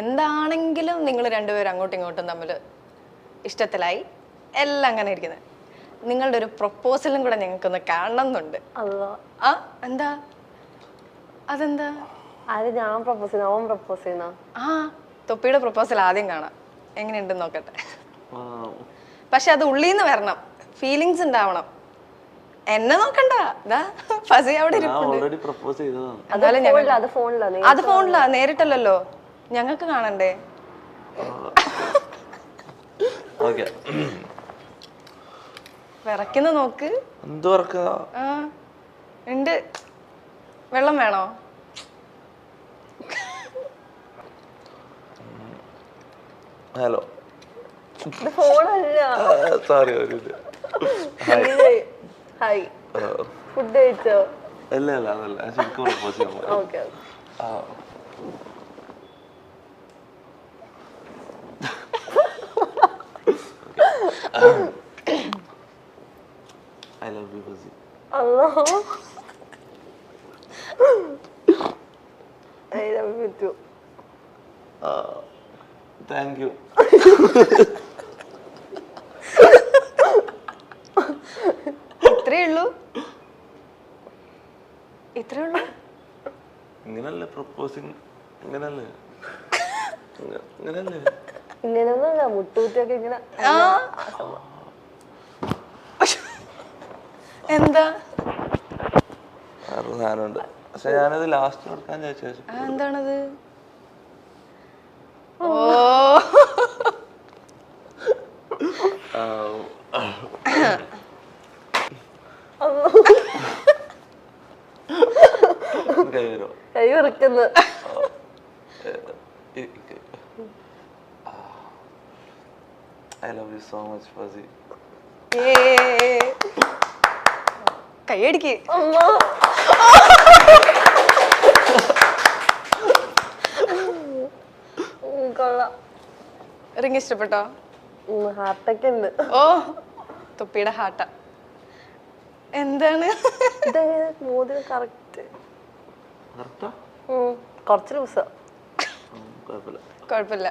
എന്താണെങ്കിലും നിങ്ങൾ രണ്ടുപേരും അങ്ങോട്ടും ഇങ്ങോട്ടും തമ്മിൽ ഇഷ്ടത്തിലായി. എല്ലാം അങ്ങനെ ഇരിക്കുന്നത് നിങ്ങളുടെ ഒരു പ്രൊപ്പോസലും കൂടെ ഞങ്ങൾക്കൊന്ന് ഒന്ന് എന്നുണ്ട് അല്ല ആ എന്താ? അതെന്താ? ആര് ഞാൻ പ്രപ്പോസ് ചെയ്യുന്ന അവൻ പ്രപ്പോസ് ചെയ്യുന്ന. ആ തൊപ്പിയുടെ പ്രപ്പോസൽ ആദ്യം കാണാം. എങ്ങനെയുണ്ടെന്ന് നോക്കട്ടെ. പക്ഷെ അത് ഉള്ളിൽ നിന്ന് വരണം. ഫീലിങ്സ് ഉണ്ടാവണം. എന്നെ നോക്കണ്ട. ദാ ഫസി അവിടെ ഇരിപ്പുണ്ട്. ഓൾറെഡി പ്രപ്പോസ് ചെയ്തതാണ്. അത് ഫോണിലാ നേരിട്ടല്ലല്ലോ. ഞങ്ങൾക്ക് കാണണ്ടേ? ഓക്കെ. വിറയ്ക്കുന്ന നോക്ക്. എന്ത് വർക്കാ ആ ഉണ്ട്. വെള്ളം വേണോ? ഹലോ. ഫോണല്ല. സോറി ഒരു ഹായ് ഫുഡ് കഴിച്ചോ? അല്ല അല്ല അതല്ല. ശരിക്കും പ്രപ്പോസ് ചെയ്യാൻ പോയി. Love you I love you, Fuzzy. അല്ലോ I love you too Thank you. ഇത്രേ ഉള്ളൂ ഇത്രേ ഉള്ളൂ ഇങ്ങനല്ലേ പ്രപ്പോസിങ് ഇങ്ങനല്ലേ ഇങ്ങ- ഇങ്ങനല്ലേ ഇങ്ങനെയൊന്നുമല്ല മുട്ടൂറ്റൊക്കെ ഇങ്ങനെ ആ. എന്താ? സാധനമുണ്ട്. പക്ഷെ ഞാനത് ലാസ്റ്റ് കൊടുക്കാൻ ചോദിച്ചു എന്താണത്? ഓ. കൈ വിറക്കുന്നു I love you so much Fuzzy. കൈയടിക്ക് ring ഇഷ്ടപ്പെട്ടോ? ഹാർട്ടൊക്കെ ഉണ്ട്. ഓ തൊപ്പിയുടെ ഹാർട്ടാ. എന്താണ്? മോതിരം കറക്റ്റ്. കുറച്ച് ദിവസം. കുഴപ്പമില്ല.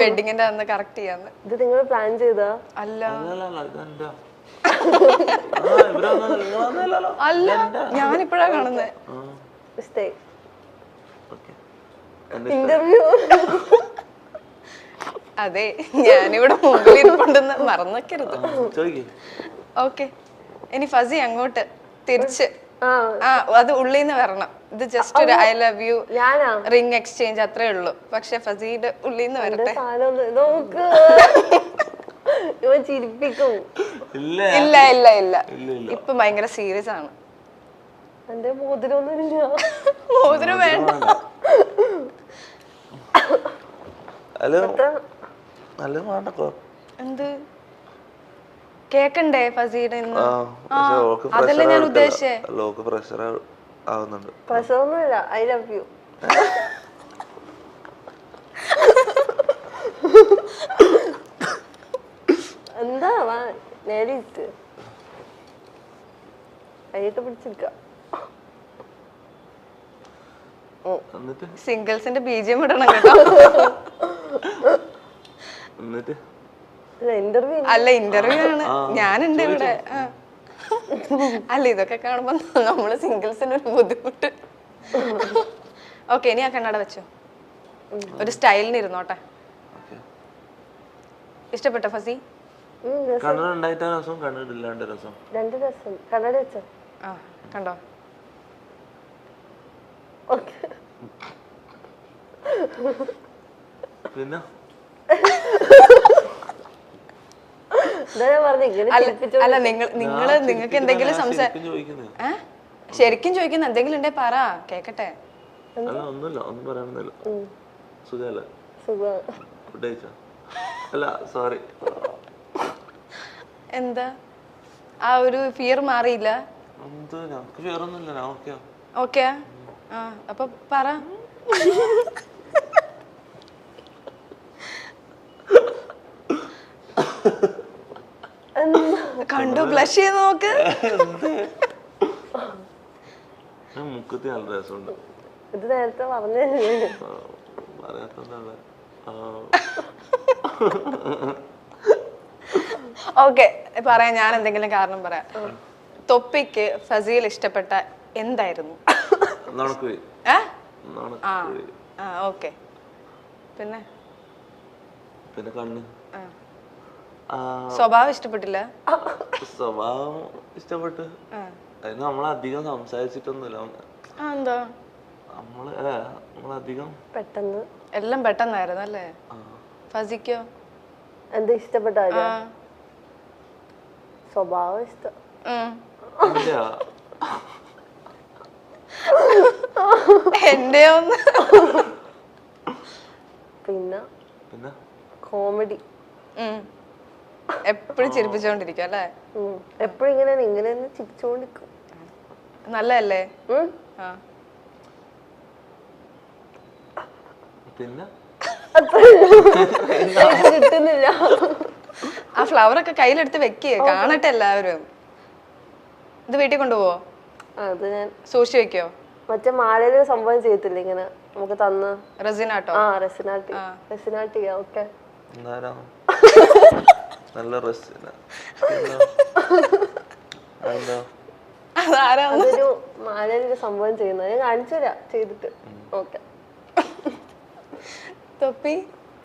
വെഡിങ്ങിന്റെ അന്ന് കറക്റ്റ് ചെയ്യാന്ന്. ഇത് നിങ്ങൾ പ്ലാൻ ചെയ്തോ അല്ല. അല്ല അല്ല ഇപ്പഴാ കാണുന്നത് ഇന്റർവ്യൂ അതെ ഞാനിവിടെ മുമ്പിൽ ഇരിപ്പുണ്ടെന്ന് മറന്നേക്കരുത് ചോദിക്കേ. ഓക്കെ ഇനി ഫസി അങ്ങോട്ട് തിരിച്ച്. ആ. ആ അത് ഉള്ളിൽ നിന്ന് വരണം. ഇത് ജസ്റ്റ് ഒരു ഐ ലവ് യു ഞാനാ? റിംഗ് എക്സ്ചേഞ്ച് അത്രേ ഉള്ളൂ. പക്ഷെ ഫസീന്റെ ഉള്ളിൽ നിന്ന് വരട്ടെ? നോക്ക്. ചിരിപ്പിക്കും. ഇല്ല. ഇല്ല ഇല്ല ഇല്ല. ഇല്ല ഇല്ല. ഇപ്പൊ ഭയങ്കര സീരിയസ് ആണ്. എന്റെ മോതിരൊന്നും ഇല്ല മോതിരം വേണ്ട. എന്ത്? കേക്കണ്ടേ ആ അതല്ലേ ഞാൻ ഉദ്ദേശിച്ചേ. ആവുന്നുണ്ട്. പ്രശ്നമൊന്നും ഇല്ല ഐ ലവ് യു എന്താ വാ നേരിട്ട് കൈയൊക്കെ പിടിച്ചിരിക്ക. സിംഗിൾസിന്റെ ബീജിയം ഇടണം കേട്ടോ. എന്നിട്ട്? ഇന്റർവ്യൂ അല്ല ഇന്റർവ്യൂ ആണ്. ഞാനുണ്ട് ഇവിടെ. ആ. അല്ല ഇതൊക്കെ കാണുമ്പോ നമ്മൾ സിംഗിൾസിന് ഒരു ബുദ്ധിമുട്ട്. ഓക്കെ ഇനി ആ കണ്ണട വെച്ചോ? ഒരു സ്റ്റൈലിന് ഇരുന്നോട്ടെ. ഇഷ്ടപ്പെട്ട ഫസി? കണ്ണട ഉണ്ടായിട്ടാ രസം രണ്ട് രസം. കണ്ണട വെച്ചോ? ആ കണ്ടോ? ഓക്കെ പിന്നെ എന്താ ഞാൻ പറഞ്ഞു ഇങ്ങനെ അല്ല നിങ്ങൾ നിങ്ങൾ നിങ്ങൾക്ക് എന്തെങ്കിലും സംസാ ശരിക്കും ചോദിക്കുന്ന? എന്തെങ്കിലും ഉണ്ടേ പറ കേക്കട്ടെ. അല്ല ഒന്നുമില്ല ഒന്നും പറയാനൊന്നുമില്ല. ഫുഡ് അല്ല സോറി എന്താ? ആ ഒരു ഫിയർ മാറിയില്ല? ഓക്കെയാ ഓക്കെ ആ അപ്പൊ പറ. കണ്ടു. ബ്ലഷ് ചെയ്ത് നോക്ക്. ഞാൻ മുക്കത്തി നല്ല രസമുണ്ട്. ഇത് നേരത്തെ പറഞ്ഞു. ആ, അറിയാത്തതാണ് ഓക്കെ പറയാം. ഞാൻ എന്തെങ്കിലും കാരണം പറയാം. തൊപ്പിക്ക് ഫസീൽ ഇഷ്ടപ്പെട്ട എന്തായിരുന്നു? ഓക്കെ. പിന്നെ? പിന്നെ കണ്ണ്. സ്വഭാവം ഇഷ്ടപ്പെട്ടില്ല? സ്വഭാവം ഇഷ്ടപ്പെട്ടു. അതിന് നമ്മൾ അധികം സംസാരിച്ചിട്ടൊന്നുമില്ല എന്താ? നമ്മൾ അല്ല നമ്മളധികം പെട്ടെന്ന്. എല്ലാം പെട്ടെന്നായിരുന്നു അല്ലേ? ഫസിക്കോ? എന്താ ഇഷ്ടപ്പെട്ട സ്വഭാവം ഇഷ്ടം. എന്റെ ഒന്ന്. പിന്നെ പിന്നെ? കോമഡി. എപ്പോഴും ചിരിപ്പിച്ചോണ്ടിരിക്കും അല്ലേ? എപ്പോഴും ഇങ്ങനെ ഇങ്ങനെ ചിരിച്ചോണ്ടിരിക്കും. നല്ലതല്ലേ? പിന്നെ? കിട്ടുന്നില്ല. ആ ഫ്ലവർ ഒക്കെ കയ്യിലെടുത്ത് വെക്കേ കാണട്ടെ എല്ലാവരും. ഇത് വീട്ടിൽ കൊണ്ടുപോവോ? അത് ഞാൻ സൂക്ഷിച്ചു വെക്കോ? മറ്റേ മാലയിൽ സംഭവം ചെയ്യത്തില്ല ഇങ്ങനെ? നമുക്ക് തന്ന്. റെസിനാട്ടോ? ആ റെസിനാട്ടി. റെസിനാട്ടി ഓക്കെ. നല്ല അതാരാ? മാലയിലൊരു സംഭവം ചെയ്യുന്നത്. ഞാൻ കാണിച്ചു തരാം. ചെയ്തിട്ട്. ഓക്കെ. തൊപ്പി?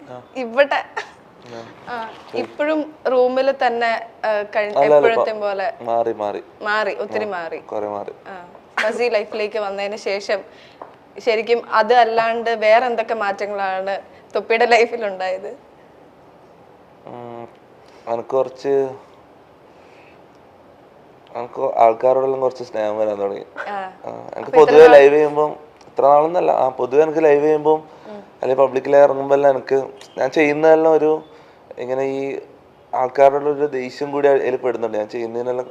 ആ. ഇവിടെ. ഇപ്പോഴും റൂമിൽ തന്നെ പോലെ മാറി മാറി. മാറി ഒത്തിരി മാറി. മാറി. ഫസി ലൈഫിലേക്ക് വന്നതിന് ശേഷം ശരിക്കും അത് അല്ലാണ്ട് വേറെ എന്തൊക്കെ മാറ്റങ്ങളാണ് തൊപ്പിയുടെ ലൈഫിൽ ഉണ്ടായത് എനക്ക് കുറച്ച് എനിക്ക് ആൾക്കാരോടെല്ലാം കുറച്ച് സ്നേഹം വരാൻ തുടങ്ങി. എനിക്ക് പൊതുവെ ലൈവ് ചെയ്യുമ്പോൾ ഇത്ര നാളൊന്നല്ല. ആ പൊതുവെ എനിക്ക് ലൈവ് ചെയ്യുമ്പോൾ അല്ലെങ്കിൽ പബ്ലിക്കിൽ ഇറങ്ങുമ്പോൾ എല്ലാം എനിക്ക് ഞാൻ ചെയ്യുന്നതെല്ലാം ഒരു ഇങ്ങനെ ഈ ആൾക്കാരോടുള്ള ഒരു ദേഷ്യം കൂടി അതിൽ പെടുന്നുണ്ട്. ഞാൻ ചെയ്യുന്നതിനെല്ലാം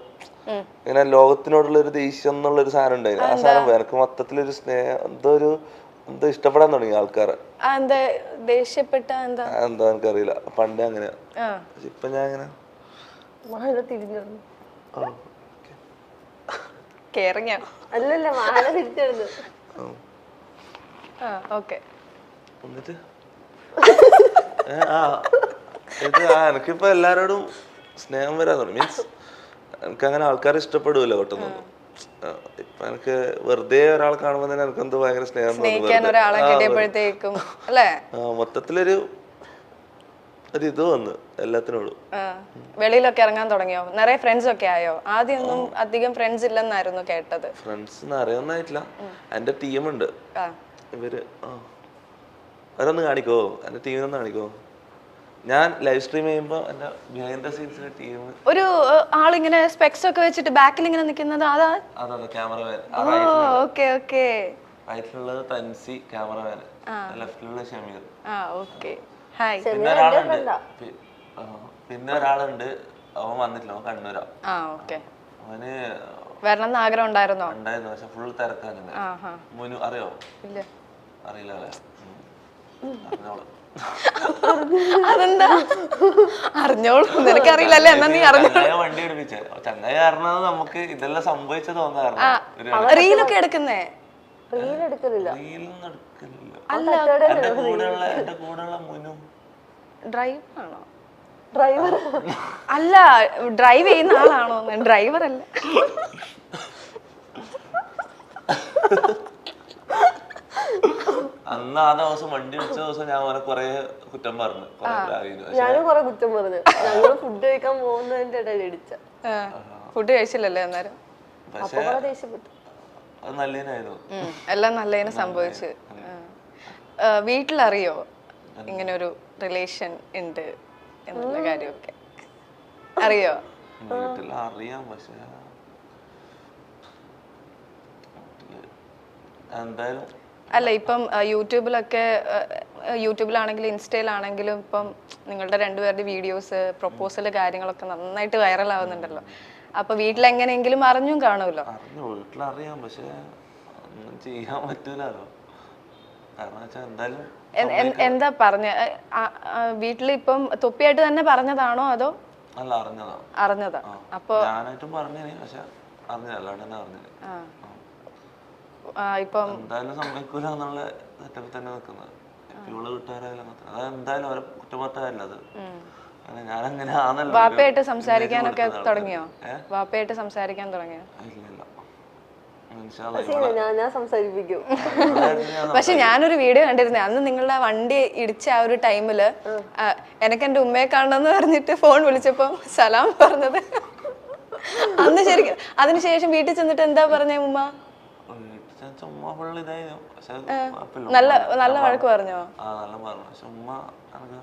ഇങ്ങനെ ലോകത്തിനോടുള്ള ഒരു ദേഷ്യം എന്നുള്ള ഒരു സാധനം ഉണ്ടായിരുന്നു ആ സാധനം. എനിക്ക് മൊത്തത്തിലൊരു സ്നേഹം എന്തോ ഒരു എന്തോ ഇഷ്ടപ്പെടാൻ തുടങ്ങി ആൾക്കാരെ ആ, എന്താ ദേഷ്യപ്പെട്ട എന്താ? എന്താ എനിക്കറിയില്ല. പണ്ട് അങ്ങനെ. ഇപ്പൊ ഞാൻ അങ്ങനെ. മാല തിരിഞ്ഞു വന്നു. ആ, കേറിങ്ങ. അല്ലല്ല മാല തിരിച്ചിടുന്നു ആ. ആ ഓക്കെ. എന്നിട്ട്? ഏ, ആ. ഇത് ആ എനിക്കിപ്പോ എല്ലാരോടും സ്നേഹം വരാൻ തുടങ്ങി. മീൻസ് എനിക്കങ്ങനെ ആൾക്കാരെ ഇഷ്ടപ്പെടുമല്ലോ പെട്ടെന്ന് ആ, ഇപ്പൊ എനിക്ക് വെറുതെ ഒരാൾ കാണുമ്പോൾ തന്നെ എനിക്ക് എന്തോ ഭയങ്കര സ്നേഹം മൊത്തത്തിലൊരു ഒരു ഇത് വന്ന് എല്ലാത്തിനോടും. വെളിയിലൊക്കെ ഇറങ്ങാൻ തുടങ്ങിയോ? നിറയെ ഫ്രണ്ട്സ് ഒക്കെ ആയോ? ആദ്യമൊന്നും അധികം ഫ്രണ്ട്സ് ഇല്ലെന്നായിരുന്നു കേട്ടത്. ഫ്രണ്ട്സ് അറിയാവുന്നായിട്ടില്ല എന്റെ ടീമുണ്ട് ഇവർ അവരൊന്ന് കാണിക്കോ? എന്റെ ടീമിനൊന്ന് കാണിക്കോ? ഞാൻ ലൈവ് സ്ട്രീം ചെയ്യുമ്പോൾ എന്റെ ബിഹൈൻഡ് ദ സീൻസിന്റെ ടീം ഒരു ആൾ ആളിങ്ങനെ സ്പെക്സ് ഒക്കെ വെച്ചിട്ട് ബാക്കിൽ ഇങ്ങനെ നിൽക്കുന്നത് അതാ? അതാണ് ക്യാമറമാൻ ഓക്കെ ഓക്കെ റൈറ്റിലുള്ളത് തൻസി ക്യാമറമാൻ ലെഫ്റ്റിലുള്ള ഷമീർ ആ. ഓക്കെ ഹായ് പിന്നെ ഒരാളുണ്ട്. പിന്നെ ഒരാളുണ്ട്. അവൻ വന്നിട്ടില്ല അവൻ കണ്ണൂരാ. ആ ഓക്കെ അവന് വരണം എന്ന് ആഗ്രഹം ഉണ്ടായിരുന്നോ? ഉണ്ടായിരുന്നു പക്ഷെ ഫുൾ തിരക്കാണ് ആ ഹാ മുനു അറിയോ? ഇല്ല. അറിയില്ല അല്ലേ അറിഞ്ഞോളൂ. അതെന്താ? അറിഞ്ഞോളൂ. നിനക്കറിയില്ലല്ലേ എന്നാ നീ അറിഞ്ഞോ ചങ്ങായ വണ്ടി എടുപ്പിച്ചേ. ചങ്ങായ കാരണം നമുക്ക് ഇതെല്ലാം തോന്നാറുണ്ട് റീലൊക്കെ എടുക്കുന്നേ? റീൽ എടുക്കലില്ല. റീലൊന്നും എടുക്കലില്ല. അല്ല എന്റെ കൂടെയുള്ള എന്റെ കൂടെയുള്ള മുനു. Drive driver. അല്ല ഡ്രൈവ് ചെയ്യുന്ന ആളാണോ ഡ്രൈവർ അല്ല അന്ന് ആ ദിവസം വണ്ടി അടിച്ച ദിവസം ഞാൻ അവനെ കൊറേ കുറ്റം പറഞ്ഞു. കൊറേ പ്രാഗിന് ഞാനും കൊറേ കുറ്റം പറഞ്ഞു. ഞങ്ങൾ ഫുഡ് കഴിക്കാൻ പോകുന്നതിന്റെ ഇടയിൽ ഇടിച്ച. ഫുഡ് കഴിച്ചില്ലല്ലേ അന്നേരം? പക്ഷെ അത് നല്ലതിനായിരുന്നു. എല്ലാം നല്ലതിന് സംഭവിച്ചു. വീട്ടിലറിയോ ഇങ്ങനെ ഒരു റിലേഷൻ ഉണ്ട് എന്നുള്ള കാര്യമൊക്കെ? അറിയോ? വീട്ടിൽ അറിയാം പക്ഷേ എന്തായാലും അല്ല ഇപ്പം യൂട്യൂബിലൊക്കെ യൂട്യൂബിലാണെങ്കിലും ഇൻസ്റ്റയിലാണെങ്കിലും ഇപ്പം നിങ്ങളുടെ രണ്ടുപേരുടെ വീഡിയോസ് പ്രൊപ്പോസൽ കാര്യങ്ങളൊക്കെ നന്നായിട്ട് വൈറൽ ആവുന്നുണ്ടല്ലോ അപ്പൊ വീട്ടിലെങ്ങനെയെങ്കിലും അറിഞ്ഞും കാണുമല്ലോ. അറിഞ്ഞു വീട്ടിലറിയാം പക്ഷേ ഒന്നും ചെയ്യാൻ പറ്റൂലോ കാരണം വെച്ചാൽ എന്തായാലും എൻ- എൻ- എന്താ പറഞ്ഞ വീട്ടിൽ ഇപ്പം തൊപ്പിയായിട്ട് തന്നെ പറഞ്ഞതാണോ അതോ? അല്ല അറിഞ്ഞതാ. അറിഞ്ഞതാ. അപ്പൊ ഞാനായിട്ടും പറഞ്ഞു പക്ഷെ അറിഞ്ഞില്ല അല്ലാണ്ട് തന്നെ അറിഞ്ഞില്ല. ഇപ്പം എന്തായാലും സമ്മതിക്കൂല എന്നുള്ള സെറ്റപ്പിൽ തന്നെ നിൽക്കുന്നത്. ആ, ഇവൾ വീട്ടുകാരായാലും അങ്ങനത്തെ അത് എന്തായാലും അവരെ വാപ്പയായിട്ട് സംസാരിക്കാനൊക്കെ തുടങ്ങിയോ? വാപ്പയായിട്ട് സംസാരിക്കാൻ തുടങ്ങിയോ? പക്ഷെ ഞാനൊരു വീഡിയോ കണ്ടിരുന്നേ. അന്ന് നിങ്ങളുടെ വണ്ടി ഇടിച്ച ആ ഒരു ടൈമിൽ എനിക്ക് എന്റെ ഉമ്മയെ കാണണമെന്ന് പറഞ്ഞിട്ട് ഫോൺ വിളിച്ചപ്പോ സലാം പറഞ്ഞത്. അന്ന് ശരിക്കും അതിനുശേഷം വീട്ടിൽ ചെന്നിട്ട് എന്താ പറഞ്ഞേ ഉമ്മ? ചുമ്മാ ഫുൾ ഇതായിരുന്നു പക്ഷെ കുഴപ്പമില്ല. നല്ല നല്ല വഴക്ക് പറഞ്ഞോ. ആ നല്ല പറഞ്ഞു. പക്ഷെ ഉമ്മ എനിക്ക്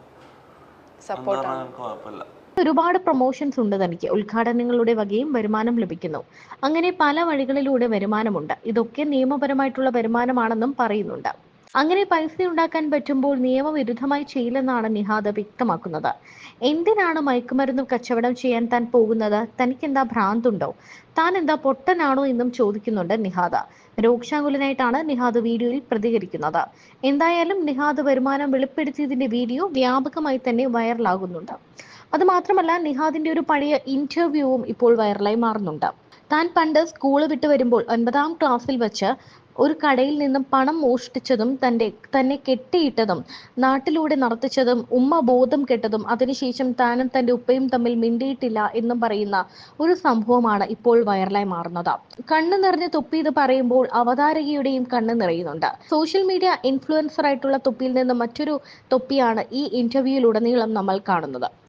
സപ്പോർട്ട് എനിക്ക് കുഴപ്പമില്ല. ഒരുപാട് പ്രൊമോഷൻസ് ഉണ്ട് തനിക്ക്. ഉദ്ഘാടനങ്ങളുടെ വകയും വരുമാനം ലഭിക്കുന്നു. അങ്ങനെ പല വഴികളിലൂടെ വരുമാനമുണ്ട്. ഇതൊക്കെ നിയമപരമായിട്ടുള്ള വരുമാനമാണെന്നും പറയുന്നുണ്ട്. അങ്ങനെ പൈസ ഉണ്ടാക്കാൻ പറ്റുമ്പോൾ നിയമവിരുദ്ധമായി ചെയ്യില്ലെന്നാണ് നിഹാദ് വ്യക്തമാക്കുന്നത്. എന്തിനാണ് മയക്കുമരുന്ന് കച്ചവടം ചെയ്യാൻ താൻ പോകുന്നത്? തനിക്ക് എന്താ ഭ്രാന്തുണ്ടോ? താൻ എന്താ പൊട്ടനാണോ എന്നും ചോദിക്കുന്നുണ്ട് നിഹാദ്. രോക്ഷാകുലനായിട്ടാണ് നിഹാദ് വീഡിയോയിൽ പ്രതികരിക്കുന്നത്. എന്തായാലും നിഹാദ് വരുമാനം വെളിപ്പെടുത്തിയതിന്റെ വീഡിയോ വ്യാപകമായി തന്നെ വൈറലാകുന്നുണ്ട്. അത് മാത്രമല്ല നിഹാദിന്റെ ഒരു പഴയ ഇന്റർവ്യൂവും ഇപ്പോൾ വൈറലായി മാറുന്നുണ്ട്. താൻ പണ്ട് സ്കൂൾ വിട്ട് വരുമ്പോൾ ഒൻപതാം ക്ലാസ്സിൽ വെച്ച് ഒരു കടയിൽ നിന്നും പണം മോഷ്ടിച്ചതും തന്റെ തന്നെ കെട്ടിയിട്ടതും നാട്ടിലൂടെ നടത്തിച്ചതും ഉമ്മ ബോധം കെട്ടതും അതിനുശേഷം താനും തന്റെ ഉപ്പയും തമ്മിൽ മിണ്ടിയിട്ടില്ല എന്നും പറയുന്ന ഒരു സംഭവമാണ് ഇപ്പോൾ വൈറലായി മാറുന്നത്. കണ്ണു നിറഞ്ഞ തൊപ്പി ഇത് പറയുമ്പോൾ അവതാരകയുടെയും കണ്ണ് നിറയുന്നുണ്ട്. സോഷ്യൽ മീഡിയ ഇൻഫ്ലുവൻസർ ആയിട്ടുള്ള തൊപ്പിയിൽ നിന്ന് മറ്റൊരു തൊപ്പിയാണ് ഈ ഇന്റർവ്യൂയിലുടനീളം നമ്മൾ കാണുന്നത്.